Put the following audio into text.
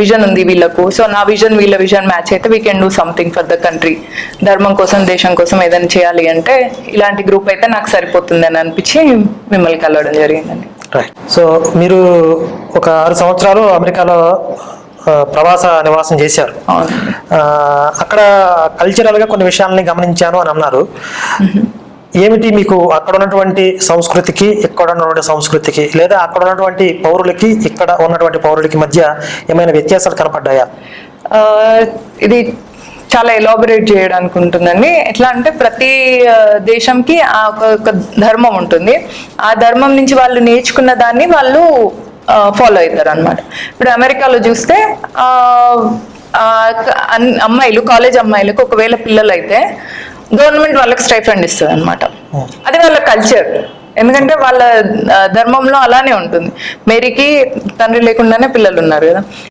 Vision ఉంది వీళ్ళకు. So నా విజన్ వీళ్ళ విజన్ మ్యాచ్ అయితే we can do something for the country ధర్మం కోసం దేశం కోసం ఏదైనా చేయాలి అంటే ఇలాంటి గ్రూప్ అయితే నాకు సరిపోతుంది అని అనిపించి మిమ్మల్ని కలవడం జరిగిందండి. రైట్ సో మీరు ఒక ఆరు సంవత్సరాలు అమెరికాలో ప్రవాస నివాసం చేశారు. అక్కడ కల్చరల్గా కొన్ని విషయాలని గమనించాను అని అన్నారు. ఏమిటి మీకు అక్కడ ఉన్నటువంటి సంస్కృతికి ఇక్కడ ఉన్నటువంటి సంస్కృతికి లేదా అక్కడ ఉన్నటువంటి పౌరులకి ఇక్కడ ఉన్నటువంటి పౌరులకి మధ్య ఏమైనా వ్యత్యాసాలు కనపడ్డాయా? ఇది చాలా ఎలాబరేట్ చేయడానికి ఉంటుందండి ఎట్లా అంటే ప్రతి దేశంకి ఆ ఒక ధర్మం ఉంటుంది. ఆ ధర్మం నుంచి వాళ్ళు నేర్చుకున్న దాన్ని వాళ్ళు ఫాలో అవుతారు అనమాట ఇప్పుడు అమెరికాలో చూస్తే అమ్మాయిలు కాలేజ్ అమ్మాయిలకు ఒకవేళ పిల్లలు అయితే గవర్నమెంట్ వాళ్ళకి స్టైఫండ్ ఇస్తుంది అనమాట అది వాళ్ళ కల్చర్. ఎందుకంటే వాళ్ళ ధర్మంలో అలానే ఉంటుంది. మేరీకి తండ్రి లేకుండానే పిల్లలు ఉన్నారు కదా.